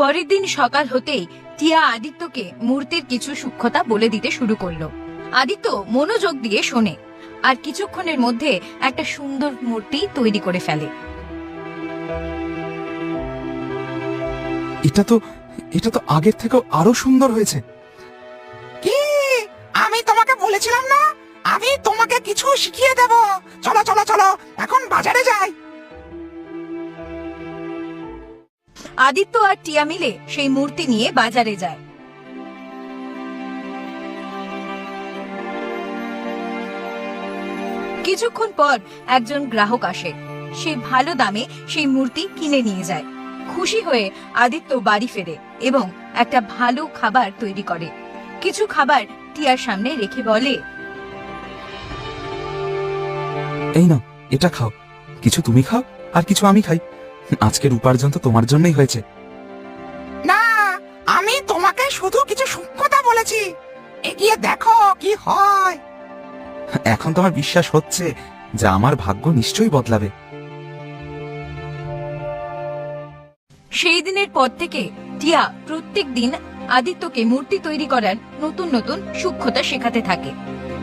পরের দিন সকাল হতেই টিয়া আদিত্যকে মূর্তির কিছু সূক্ষ্মতা বলে দিতে শুরু করল। আদিত্য মনোযোগ দিয়ে শোনে আর কিছুক্ষণের মধ্যে একটা সুন্দর মূর্তি তৈরি করে ফেলে। এটা তো এটা তো আগের থেকেও আরও সুন্দর হয়েছে। কি? আমি তোমাকে বলেছিলাম না? আমি তোমাকে কিছু শিখিয়ে দেব। চলো চলো চলো এখন বাজারে যাই। আদিত্য আর টিয়া মিলে সেই মূর্তি নিয়ে বাজারে যায়। কিছুক্ষণ পর একজন গ্রাহক আসে। সে ভালো দামে সেই মূর্তি কিনে নিয়ে যায়। খুশি হয়ে আদিত্য বাড়ি ফেরে এবং একটা ভালো খাবার তৈরি করে। কিছু খাবার টিয়ার সামনে রেখে বলে, এই না এটা খাও। কিছু তুমি খাও আর কিছু আমি খাই। আজকের উপার্জন তো তোমার জন্যই হয়েছে। না আমি তোমাকে শুধু কিছু সূক্ষ্মতা বলেছি। এগিয়ে দেখো কি হয়। এখন তো আমার বিশ্বাস হচ্ছে যে আমার ভাগ্য নিশ্চয়ই বদলাবে। সেই দিনের পর থেকে টিয়া প্রত্যেক দিন আদিত্যকে মূর্তি তৈরি করার নতুন নতুন সূক্ষ্মতা শেখাতে থাকে।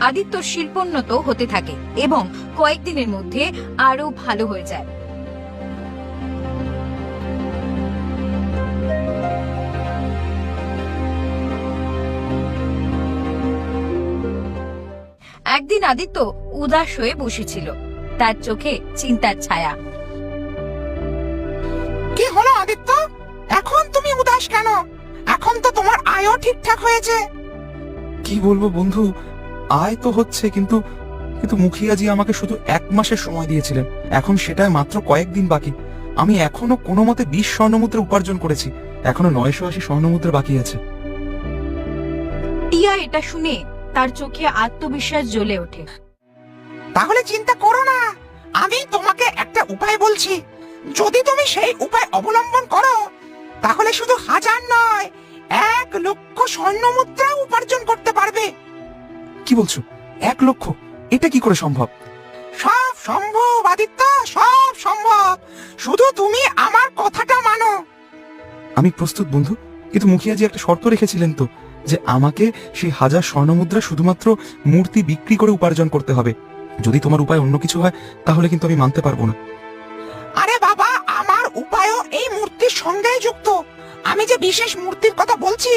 আদিত্য শিল্পোন্নত হতে থাকে এবং কয়েকদিনের মধ্যে আরও ভালো হয়ে যায়। একদিন আদিত্য উদাস হয়ে বসেছিল। তার চোখে চিন্তার ছায়া। কি হলো আদিত্য? এখন তুমি উদাস কেন? এখন তো তোমার আয়ও ঠিকঠাক হয়েছে। কি বলব বন্ধু? আয় তো হচ্ছে কিন্তু কিন্তু মুখিয়াজি আমাকে শুধু এক মাসের সময় দিয়েছিলেন। এখন সেটাই মাত্র কয়েকদিন বাকি। আমি এখনও কোনো মতে বিশ স্বর্ণমুদ্রা উপার্জন করেছি। এখনও নয়শো আশি স্বর্ণমুদ্রা বাকি আছে। টিয়া এটা শুনে তার চোখে আত্মবিশ্বাস জ্বলে ওঠে। তাহলে চিন্তা করো না। আমি তোমাকে একটা উপায় বলছি। যদি তুমি সেই উপায় অবলম্বন করো তাহলে শুধু হাজার নয় এক লক্ষ স্বর্ণ মুদ্রা উপার্জন করতে পারবে। কি বলছো? এক লক্ষ? এটা কি করে সম্ভব? সব সম্ভব আদিত্য সব সম্ভব। শুধু তুমি আমার কথাটা মানো। আমি প্রস্তুত বন্ধু। কিন্তু মুখিয়াজি একটা শর্ত রেখেছিলেন তো। যে আমাকে সেই হাজার স্বর্ণমুদ্রা শুধুমাত্র মূর্তি বিক্রি করে উপার্জন করতে হবে। যদি তোমার উপায় অন্য কিছু হয় তাহলে কিন্তু আমি মানতে পারব না। আরে বাবা আমার উপায়ও এই মূর্তির সঙ্গেই যুক্ত। আমি যে বিশেষ মূর্তির কথা বলছি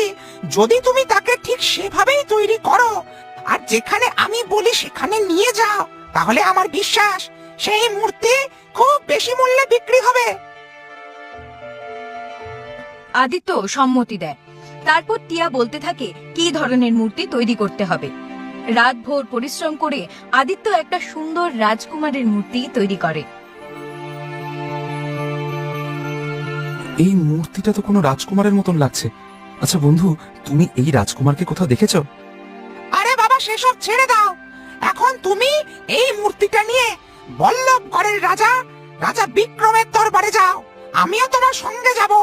যদি তুমি তাকে ঠিক সেভাবেই তৈরি করো আর যেখানে আমি বলি সেখানে নিয়ে যাও তাহলে আমার বিশ্বাস সেই মূর্তি খুব বেশি মূল্যে বিক্রি হবে। আদিত্য সম্মতি দেয়। তারপর টিয়া বলতে থাকে কি ধরনের মূর্তি তৈরি করতে হবে? রাত ভোর পরিশ্রম করে আদিত্য একটা সুন্দর রাজকুমারের মূর্তি তৈরি করে। এই মূর্তিটা তো কোনো রাজকুমারের মতন লাগছে। আচ্ছা বন্ধু তুমি এই রাজকুমারকে কোথাও দেখেছ? আরে বাবা সেসব ছেড়ে দাও। এখন তুমি এই মূর্তিটা নিয়ে বল্লভগড়ের রাজা রাজা বিক্রমের দরবারে যাও। আমিও তোমার সঙ্গে যাব।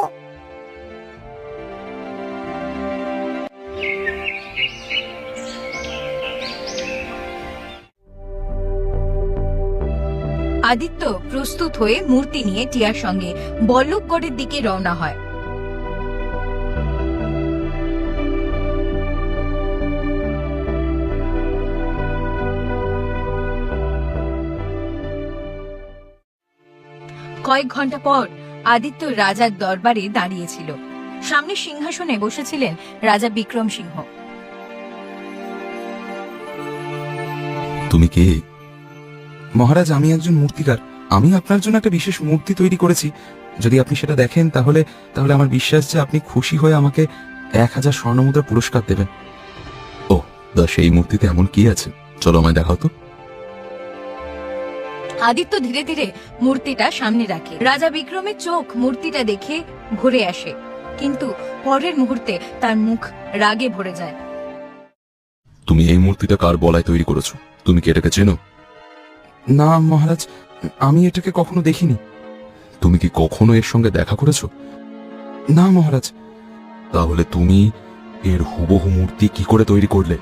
আদিত্য প্রস্তুত হয়ে মূর্তি নিয়ে টিয়ার সঙ্গে বল্লভগড়ের দিকে রওনা হয়। কয়েক ঘণ্টা পর আদিত্য রাজার দরবারে দাঁড়িয়েছিল। সামনে সিংহাসনে বসেছিলেন রাজা বিক্রম সিংহ তুমি কে? মহারাজ আমি একজন মূর্তিকার। আমি আপনার জন্য একটা বিশেষ মূর্তি তৈরি করেছি। যদি আপনি সেটা দেখেন তাহলে তাহলে আমার বিশ্বাস যে আপনি খুশি হয়ে আমাকে এক হাজার স্বর্ণমুদ্রা পুরস্কার দেবেন। ও দা সেই মূর্তিতে এমন কি আছে? চলো আমায় দেখাও তো। আদিত্য ধীরে ধীরে মূর্তিটা সামনে রাখে। রাজা বিক্রমের চোখ মূর্তিটা দেখে ঘুরে আসে। কিন্তু পরের মুহূর্তে তার মুখ রাগে ভরে যায়। তুমি এই মূর্তিটা কার বলায় তৈরি করেছ? তুমি কি এটাকে চেনো? না মহারাজ আমি এটাকে কখনো দেখিনি। তুমি কি কখনো এর সঙ্গে দেখা করেছ? না মহারাজ। তাহলে তুমি এর হুবহু মূর্তি কি করে তৈরি করলে?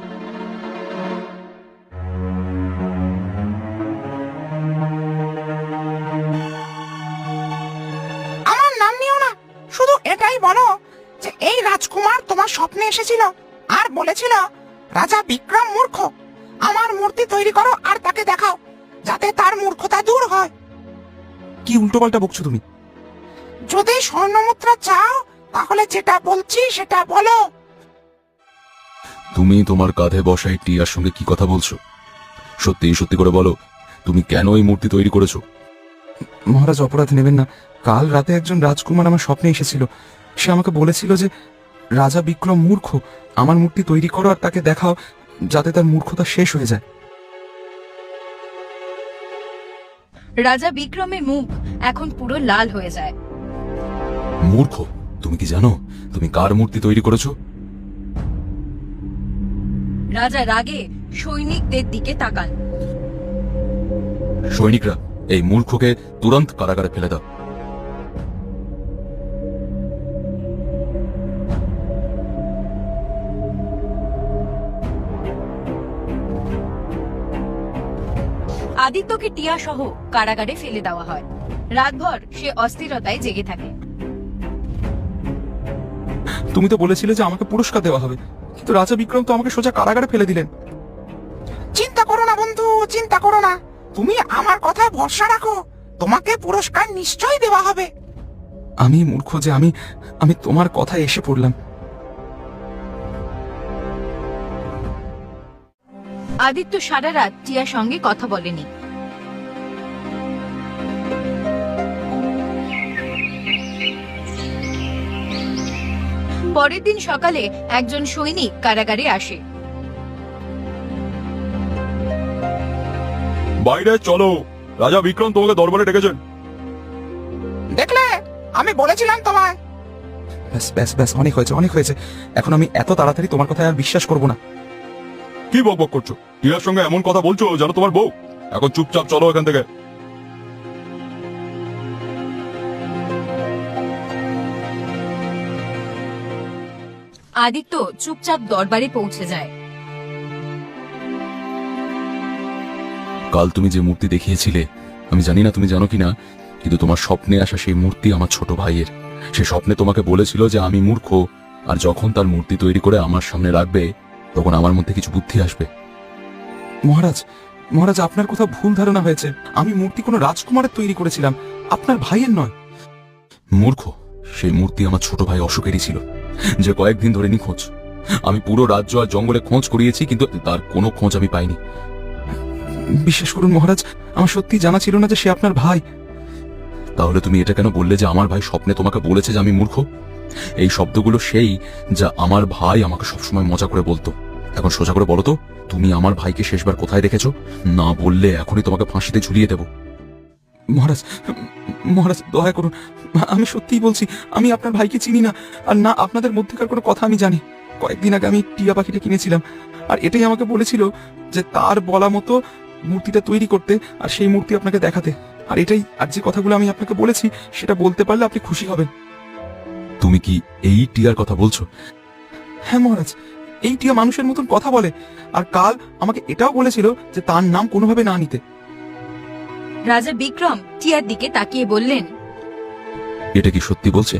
আমার নাম নিও না। শুধু এটাই বলো যে এই রাজকুমার তোমার স্বপ্নে এসেছিল আর বলেছিল রাজা বিক্রম মূর্খ আমার মূর্তি তৈরি করো আর তাকে দেখাও। যাতে তার মূর্খতা দূর হয়। কি উল্টো উল্টোপাল্টা বকছো তুমি? যদি স্বর্ণমুদ্রা চাও তাহলে যেটা বলছি সেটা বলো। তুমি তোমার কাঁধে বসা এই টিয়ার সঙ্গে কি কথা বলছো? সত্যি সত্যি করে বলো তুমি কেন এই মূর্তি তৈরি করেছ? মহারাজ অপরাধ নেবেন না। কাল রাতে একজন রাজকুমার আমার স্বপ্নে এসেছিল। সে আমাকে বলেছিল যে রাজা বিক্রম মূর্খ আমার মূর্তি তৈরি করো আর তাকে দেখাও যাতে তার মূর্খতা শেষ হয়ে যায়। রাজা বিক্রমের মুখ এখন পুরো লাল হয়ে যায়। মূর্খ তুমি কি জানো? তুমি কার মূর্তি তৈরি করেছ? রাজা রাগে সৈনিকদের দিকে তাকান। সৈনিকরা এই মূর্খকে তুরন্ত কারাগারে ফেলে দাও। আদিত্যকে টিয়া সহ কারাগারে ফেলে দেওয়া হয়। রাতভর সে অস্থিরতায় জেগে থাকে। তুমি তো বলেছিলে যে আমাকে পুরস্কার দেওয়া হবে। কিন্তু রাজা বিক্রম তো আমাকে সোজা কারাগারে ফেলে দিলেন। চিন্তা করো না বন্ধু চিন্তা করো না। তুমি আমার কথায় ভরসা রাখো। তোমাকে পুরস্কার নিশ্চয়ই দেওয়া হবে। আমি মূর্খ যে আমি আমি তোমার কথায় এসে পড়লাম। আদিত্য সারা রাত টিয়ার সঙ্গে কথা বলেনি। পরের দিন সকালে একজন সৈনিক কারাগারে আসে। বাইরে চলো। রাজা বিক্রম তোমাকে দরবারে ডেকেছেন। দেখলে? আমি বলেছিলাম তোমায়। ব্যাস ব্যাস ব্যাস অনেক হয়েছে অনেক হয়েছে। এখন আমি এত তাড়াতাড়ি তোমার কথায় আর বিশ্বাস করব না। কি বকবক করছ? টিয়ার সঙ্গে এমন কথা বলছো জানো তোমার বউ? এখন চুপচাপ চলো এখান থেকে। আদিত্য চুপচাপ দরবারে পৌঁছে যায়। কাল তুমি যে মূর্তি দেখিয়েছিলে, আমি জানি না তুমি জানো কিনা, কিন্তু তোমার স্বপ্নে আসা সেই মূর্তি আমার ছোট ভাইয়ের। সে স্বপ্নে তোমাকে বলেছিল যে আমি মূর্খ, আর যখন তার মূর্তি তৈরি করে আমার সামনে রাখবে, তখন আমার মধ্যে কিছু বুদ্ধি আসবে। মহারাজ মহারাজ, আপনার কোথাও ভুল ধারণা হয়েছে। আমি মূর্তি কোনো রাজকুমারের তৈরি করেছিলাম, আপনার ভাইয়ের নয়। মূর্খ, সেই মূর্তি আমার ছোট ভাই অশোকেরই ছিল। যে কয়েকদিন ধরে নিখোঁজ আমি পুরো রাজ্য আর জঙ্গলে খোঁজ করিয়েছি, কিন্তু তার কোনো খোঁজ আমি পাইনি। বিশ্বাস করুন মহারাজ, আমার সত্যি জানা ছিল না যে সে আপনার ভাই। তাহলে তুমি এটা কেন বললে যে আমার ভাই স্বপ্নে তোমাকে বলেছে যে আমি মূর্খ? এই শব্দগুলো সেই যা আমার ভাই আমাকে সবসময় মজা করে বলতো। এখন সোজা করে বলো তো, তুমি আমার ভাইকে শেষবার কোথায় দেখেছ? না বললে এখনই তোমাকে ফাঁসিতে ঝুলিয়ে দেবো। মহারাজ মহারাজ দয়া করুন। আমি সত্যিই বলছি আমি আপনার ভাইকে চিনি না। আর না আপনাদের মধ্যেকার কোনো কথা আমি জানি। কয়েকদিন আগে আমি টিয়া পাখিটা কিনেছিলাম। আর এটাই আমাকে বলেছিল যে তার বলা মতো মূর্তিটা তৈরি করতে আর সেই মূর্তি আপনাকে দেখাতে। আর এটাই আর যে কথাগুলো আমি আপনাকে বলেছি সেটা বলতে পারলে আপনি খুশি হবেন। তুমি কি এই টিয়ার কথা বলছো? হ্যাঁ মহারাজ এই টিয়া মানুষের মতন কথা বলে। আর কাল আমাকে এটাও বলেছিল যে তার নাম কোনোভাবে না নিতে। রাজা বিক্রম টিয়ার দিকে তাকিয়ে বললেন এটা কি সত্যি বলছে?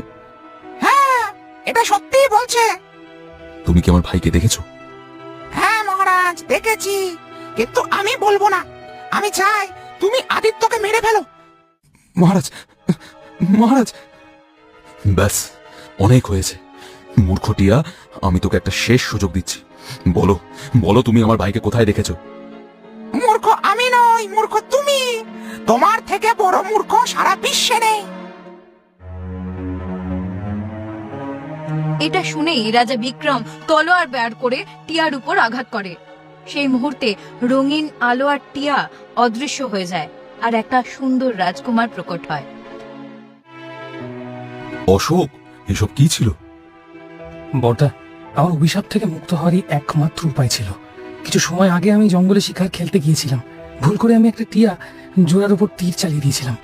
হ্যাঁ এটা সত্যিই বলছে। তুমি কি আমার ভাইকে দেখেছ? হ্যাঁ মহারাজ দেখেছি। কিন্তু আমি বলব না। আমি চাই তুমি আদিত্যকে মেরে ফেলো। মহারাজ মহারাজ। ব্যাস অনেক হয়েছে। মূর্খ টিয়া আমি তোকে একটা শেষ সুযোগ দিচ্ছি। বলো বলো তুমি আমার ভাইকে কোথায় দেখেছ? তোমার থেকে বড় মূর্খ সারা বিশ্বে নেই। এটা শুনেই রাজা বিক্রম তলোয়ার বের করে টিয়ার উপর আঘাত করে। সেই মুহূর্তে রঙিন আলো আর টিয়া অদৃশ্য হয়ে যায় আর একটা সুন্দর রাজকুমার প্রকট হয়। অশোক এসব কি ছিল? বর্দা আমার অভিশাপ থেকে মুক্ত হওয়ারই একমাত্র উপায় ছিল। কিছু সময় আগে আমি জঙ্গলে শিকার খেলতে গিয়েছিলাম। ভুল করে আমি একটা টিয়া জোড়ার উপর তীর চালিয়ে দিয়েছিলাম।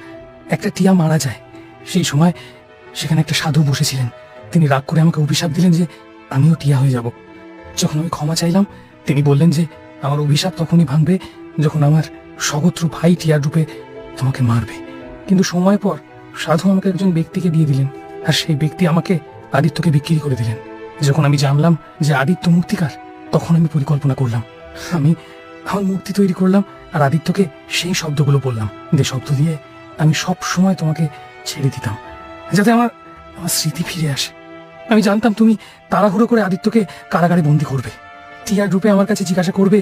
একটা টিয়া মারা যায়। সেই সময় সেখানে একটা সাধু বসেছিলেন। তিনি রাগ করে আমাকে অভিশাপ দিলেন যে আমিও টিয়া হয়ে যাব। যখন আমি ক্ষমা চাইলাম, তিনি বললেন যে আমার অভিশাপ তখনই ভাঙবে যখন আমার সগত্র ভাই টিয়ার রূপে তোমাকে মারবে। কিন্তু সময় পর সাধু আমাকে একজন ব্যক্তিকে দিয়ে দিলেন আর সেই ব্যক্তি আমাকে আদিত্যকে বিক্রি করে দিলেন। যখন আমি জানলাম যে আদিত্য মুক্তিকার তখন আমি পরিকল্পনা করলাম। আমি আমার মূর্তি তৈরি করলাম আর আদিত্যকে সেই শব্দগুলো বললাম। যে শব্দ দিয়ে আমি সব সময় তোমাকে ছেড়ে দিতাম যাতে আমার আমার স্মৃতি ফিরে আসে। আমি জানতাম তুমি তাড়াহুড়ো করে আদিত্যকে কারাগারে বন্দি করবে। টিয়ার রূপে আমার কাছে জিজ্ঞাসা করবে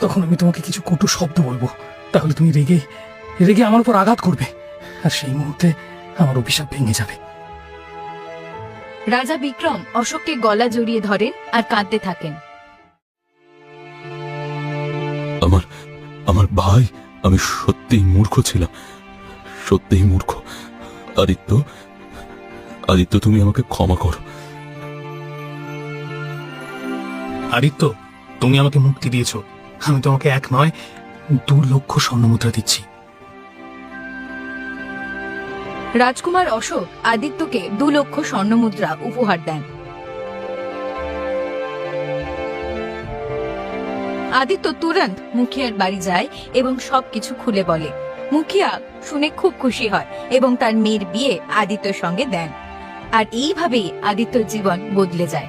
তখন আমি তোমাকে কিছু কটু শব্দ বলব। তাহলে তুমি রেগে রেগে আমার উপর আঘাত করবে আর সেই মুহূর্তে আমার অভিশাপ ভেঙে যাবে। রাজা বিক্রম অশোককে গলা জড়িয়ে ধরেন আর কাঁদতে থাকেন। আমার আমার ভাই আমি সত্যিই মূর্খ ছিলাম। সত্যিই মূর্খ। আদিত্য আদিত্য তুমি আমাকে ক্ষমা করো। আদিত্য তুমি আমাকে মুক্তি দিয়েছ। আমি তোমাকে এক নয় দু লক্ষ স্বর্ণমুদ্রা দিচ্ছি। রাজকুমার অশোক আদিত্যকে দু লক্ষ স্বর্ণমুদ্রা উপহার দেন। আদিত্য তুরন্ত মুখিয়ার বাড়ি যায় এবং সবকিছু খুলে বলে। মুখিয়া শুনে খুব খুশি হয় এবং তার মেয়ের বিয়ে আদিত্যর সঙ্গে দেন। আর এইভাবেই আদিত্যর জীবন বদলে যায়।